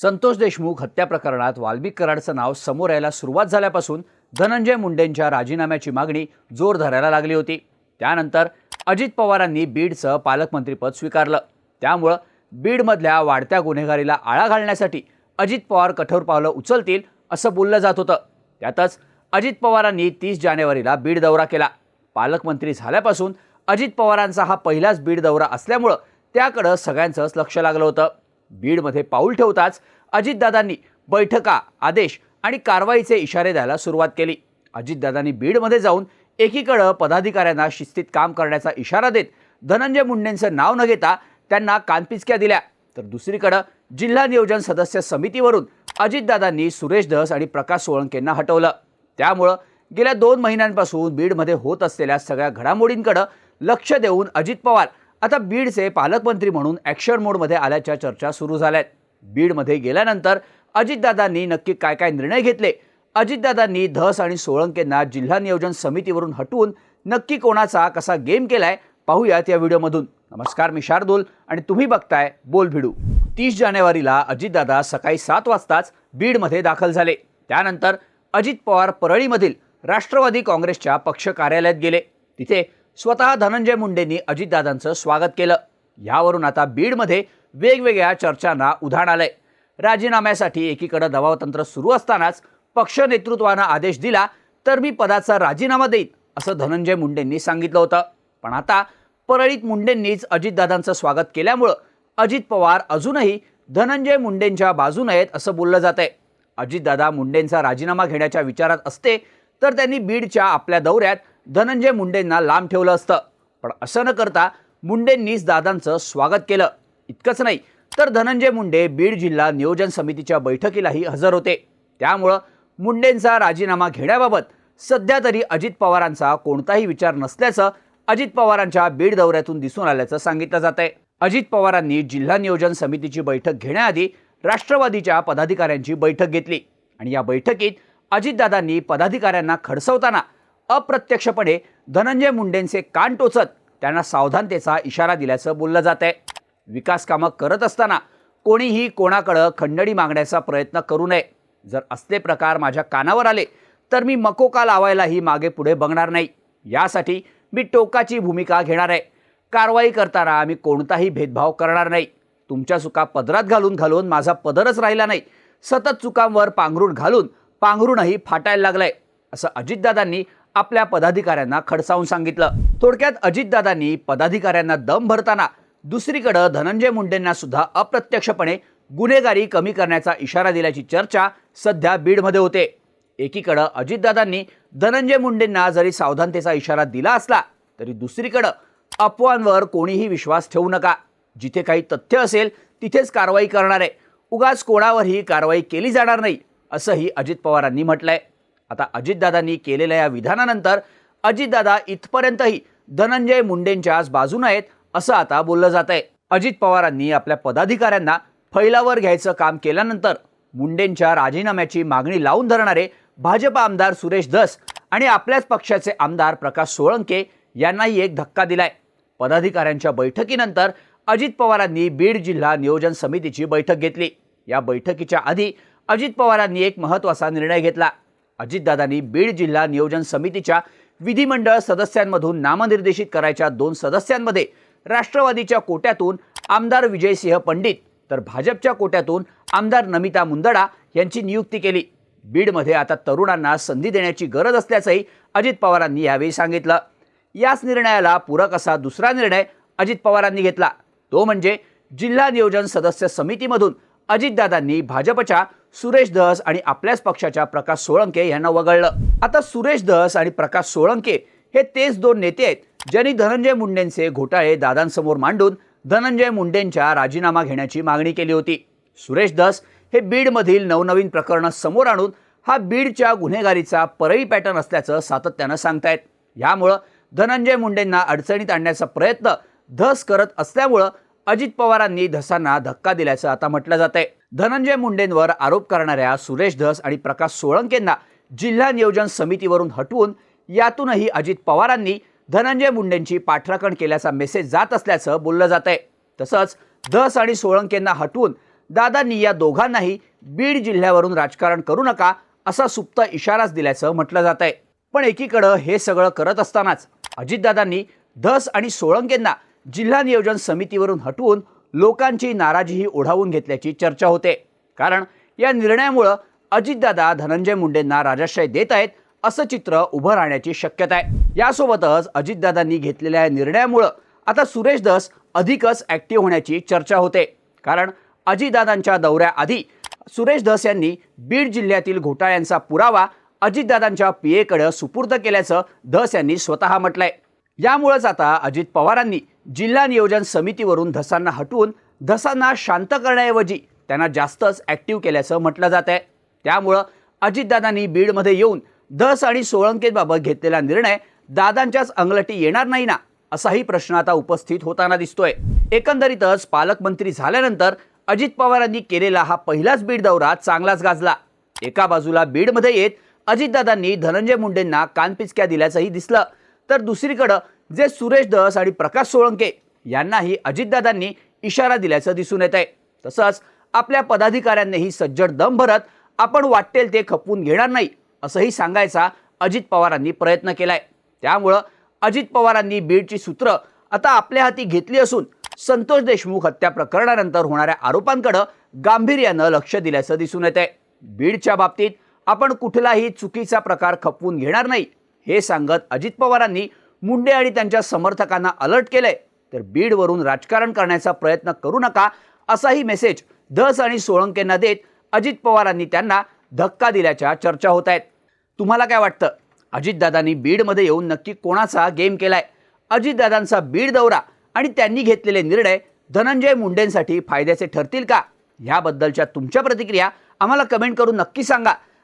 संतोष देशमुख हत्या प्रकरणात वाल्मिक कराडचं नाव समोर यायला सुरुवात झाल्यापासून धनंजय मुंडेंच्या राजीनाम्याची मागणी जोर धरायला लागली होती. त्यानंतर अजित पवारांनी बीडचं पालकमंत्रीपद स्वीकारलं. त्यामुळं बीडमधल्या वाढत्या गुन्हेगारीला आळा घालण्यासाठी अजित पवार कठोर पावलं उचलतील असं बोललं जात होतं. त्यातच अजित पवारांनी तीस जानेवारीला बीड दौरा केला. पालकमंत्री झाल्यापासून अजित पवारांचा हा पहिलाच बीड दौरा असल्यामुळं त्याकडं सगळ्यांचंच लक्ष लागलं होतं. बीडमध्ये पाऊल ठेवताच अजितदादांनी बैठका आदेश आणि कारवाईचे इशारे द्यायला सुरुवात केली. अजितदादांनी बीडमध्ये जाऊन एकीकडं पदाधिकाऱ्यांना शिस्तीत काम करण्याचा इशारा देत धनंजय मुंडेंचं नाव न घेता त्यांना कानपिचक्या दिल्या. तर दुसरीकडं जिल्हा नियोजन सदस्य समितीवरून अजितदादांनी सुरेश धस आणि प्रकाश सोळंकेंना हटवलं. त्यामुळं गेल्या दोन महिन्यांपासून बीडमध्ये होत असलेल्या सगळ्या घडामोडींकडं लक्ष देऊन अजित पवार आता बीडचे पालकमंत्री म्हणून ॲक्शन मोडमध्ये आल्याच्या चर्चा सुरू झाल्यात. बीडमध्ये गेल्यानंतर अजितदादांनी नक्की काय काय निर्णय घेतले? अजितदादांनी धस आणि सोळंकेंना जिल्हा नियोजन समितीवरून हटवून नक्की कोणाचा कसा गेम केलाय? पाहूयात या व्हिडिओमधून. नमस्कार मी शार्दूल आणि तुम्ही बघताय बोल भिडू. तीस जानेवारीला अजितदादा सकाळी सात वाजताच बीडमध्ये दाखल झाले. त्यानंतर अजित पवार परळीमधील राष्ट्रवादी काँग्रेसच्या पक्ष कार्यालयात गेले. तिथे स्वतः धनंजय मुंडेंनी अजितदादांचं स्वागत केलं. यावरून आता बीडमध्ये वेगवेगळ्या चर्चांना उधाण आलंय. राजीनाम्यासाठी एकीकडं दबावतंत्र सुरू असतानाच पक्ष नेतृत्वानं आदेश दिला तर मी पदाचा राजीनामा देईन असं धनंजय मुंडेंनी सांगितलं होतं. पण आता परळीत मुंडेंनीच अजितदादांचं स्वागत केल्यामुळं अजित पवार अजूनही धनंजय मुंडेंच्या बाजून आहेत असं बोललं जात आहे अजितदादा मुंडेंचा राजीनामा घेण्याच्या विचारात असते तर त्यांनी बीडच्या आपल्या दौऱ्यात धनंजय मुंडेंना लांब ठेवलं असतं. पण असं न करता मुंडेंनीच दादांचं स्वागत केलं. इतकंच नाही तर धनंजय मुंडे बीड जिल्हा नियोजन समितीच्या बैठकीलाही हजर होते. त्यामुळं मुंडेंचा राजीनामा घेण्याबाबत सध्या तरी अजित पवारांचा कोणताही विचार नसल्याचं अजित पवारांच्या बीड दौऱ्यातून दिसून आल्याचं सांगितलं जात आहे अजित पवारांनी जिल्हा नियोजन समितीची बैठक घेण्याआधी राष्ट्रवादीच्या पदाधिकाऱ्यांची बैठक घेतली. आणि या बैठकीत अजितदादांनी पदाधिकाऱ्यांना खडसवताना अप्रत्यक्षपणे धनंजय मुंडेंचे कान टोचत त्यांना सावधानतेचा इशारा दिल्याचं बोललं जात आहे विकास कामं करत असताना कोणीही कोणाकडं खंडणी मागण्याचा प्रयत्न करू नये. जर असले प्रकार माझ्या कानावर आले तर मी मकोका लावायलाही मागे पुढे बघणार नाही. यासाठी मी टोकाची भूमिका घेणार आहे. कारवाई करताना आम्ही कोणताही भेदभाव करणार नाही. तुमच्या चुका पदरात घालून घालून माझा पदरच राहिला नाही. सतत चुकांवर पांघरूण घालून पांघरूणही फाटायला लागलंय असं अजितदादांनी आपल्या पदाधिकाऱ्यांना खडसावून सांगितलं. थोडक्यात अजितदादांनी पदाधिकाऱ्यांना दम भरताना दुसरीकडं धनंजय मुंडेंना सुद्धा अप्रत्यक्षपणे गुन्हेगारी कमी करण्याचा इशारा दिल्याची चर्चा सध्या बीडमध्ये होते. एकीकडं अजितदादांनी धनंजय मुंडेंना जरी सावधानतेचा इशारा दिला असला तरी दुसरीकडं अफवांवर कोणीही विश्वास ठेवू नका. जिथे काही तथ्य असेल तिथेच कारवाई करणार. आहे उगाच कोणावरही कारवाई केली जाणार नाही असंही अजित पवारांनी म्हटलंय. आता अजितदादांनी केलेल्या या विधानानंतर अजितदादा इथपर्यंतही धनंजय मुंडेंच्याच बाजून आहेत असं आता बोललं जात आहे अजित पवारांनी आपल्या पदाधिकाऱ्यांना फैलावर घ्यायचं काम केल्यानंतर मुंडेंच्या राजीनाम्याची मागणी लावून धरणारे भाजपा आमदार सुरेश धस आणि आपल्याच पक्षाचे आमदार प्रकाश सोळंके यांनाही एक धक्का दिलाय. पदाधिकाऱ्यांच्या बैठकीनंतर अजित पवारांनी बीड जिल्हा नियोजन समितीची बैठक घेतली. या बैठकीच्या आधी अजित पवारांनी एक महत्त्वाचा निर्णय घेतला. अजितदादांनी बीड जिल्हा नियोजन समितीच्या विधिमंडळ सदस्यांमधून नामनिर्देशित करायच्या दोन सदस्यांमध्ये राष्ट्रवादीच्या कोट्यातून आमदार विजयसिंह पंडित तर भाजपच्या कोट्यातून आमदार नमिता मुंदडा यांची नियुक्ती केली. बीडमध्ये आता तरुणांना संधी देण्याची गरज असल्याचंही अजित पवारांनी यावेळी सांगितलं. याच निर्णयाला पूरक असा दुसरा निर्णय अजित पवारांनी घेतला. तो म्हणजे जिल्हा नियोजन सदस्य समितीमधून अजितदादांनी भाजपच्या सुरेश दस आणि आपल्याच पक्षाच्या प्रकाश सोळंके यांना वगळलं. आता सुरेश दस आणि प्रकाश सोळंके हे तेच दोन नेते आहेत ज्यांनी धनंजय मुंडेंचे घोटाळे दादांसमोर मांडून धनंजय मुंडेंच्या राजीनामा घेण्याची मागणी केली होती. सुरेश दस हे बीडमधील नवनवीन प्रकरणं समोर आणून हा बीडच्या गुन्हेगारीचा परळी पॅटर्न असल्याचं सातत्यानं सांगतायत. यामुळं धनंजय मुंडेंना अडचणीत आणण्याचा प्रयत्न धस करत असल्यामुळं अजित पवारांनी धसांना धक्का दिल्याचं आता म्हटलं जात आहे धनंजय मुंडेंवर आरोप करणाऱ्या सुरेश धस आणि प्रकाश सोळंकेंना जिल्हा नियोजन समितीवरून हटवून यातूनही अजित पवारांनी धनंजय मुंडेंची पाठराखण केल्याचा मेसेज जात असल्याचं बोललं जात आहे तसंच धस आणि सोळंकेंना हटवून दादांनी या दोघांनाही बीड जिल्ह्यावरून राजकारण करू नका असा सुप्त इशाराच दिल्याचं म्हटलं जात आहे पण एकीकडं हे सगळं करत असतानाच अजितदादांनी धस आणि सोळंकेंना जिल्हा नियोजन समितीवरून हटवून लोकांची नाराजीही ओढावून घेतल्याची चर्चा होते. कारण या निर्णयामुळं अजितदादा धनंजय मुंडेंना राजाश्रय देत आहेत असं चित्र उभं राहण्याची शक्यता आहे. यासोबतच अजितदादांनी घेतलेल्या या निर्णयामुळं आता सुरेश दस अधिकच ॲक्टिव्ह होण्याची चर्चा होते. कारण अजितदादांच्या दौऱ्याआधी सुरेश धस यांनी बीड जिल्ह्यातील घोटाळ्यांचा पुरावा अजितदादांच्या पीएकडे सुपूर्द केल्याचं धस यांनी स्वतः म्हटलंय. यामुळेच आता अजित पवारांनी जिल्हा नियोजन समितीवरून धसांना हटवून धसांना शांत करण्याऐवजी त्यांना जास्तच ॲक्टिव्ह केल्याचं म्हटलं जात आहे. त्यामुळं अजितदादांनी बीडमध्ये येऊन धस आणि सोळंकेबाबत घेतलेला निर्णय दादांच्याच अंगलटी येणार नाही ना असाही प्रश्न आता उपस्थित होताना दिसतोय. एकंदरीतच पालकमंत्री झाल्यानंतर अजित पवारांनी केलेला हा पहिलाच बीड दौरा चांगलाच गाजला. एका बाजूला बीडमध्ये येत अजितदादांनी धनंजय मुंडेंना कानपिचक्या दिल्याचंही दिसलं. तर दुसरीकडं जे सुरेश धस आणि प्रकाश सोळंके यांनाही अजितदादांनी इशारा दिल्याचं दिसून येत आहे तसंच आपल्या पदाधिकाऱ्यांनीही सज्जड दम भरत आपण वाटेल ते खपवून घेणार नाही असंही सांगायचा अजित पवारांनी प्रयत्न केलाय. त्यामुळं अजित पवारांनी बीडची सूत्र आता आपल्या हाती घेतली असून संतोष देशमुख हत्या प्रकरणानंतर होणाऱ्या आरोपांकडं गांभीर्यानं लक्ष दिल्याचं दिसून येत आहे बीडच्या बाबतीत आपण कुठलाही चुकीचा प्रकार खपवून घेणार नाही हे सांगत अजित पवारांनी मुंडे आणि त्यांच्या समर्थकांना अलर्ट केलंय. तर बीडवरून राजकारण करण्याचा प्रयत्न करू नका असाही मेसेज धस आणि सोळंकेंना देत अजित पवारांनी त्यांना धक्का दिल्याच्या चर्चा होत आहेत. तुम्हाला काय वाटतं? अजितदादांनी बीडमध्ये येऊन नक्की कोणाचा गेम केलाय? अजितदादांचा बीड दौरा आणि त्यांनी घेतलेले निर्णय धनंजय मुंडेंसाठी फायद्याचे ठरतील का? ह्याबद्दलच्या तुमच्या प्रतिक्रिया आम्हाला कमेंट करून नक्की सांगा.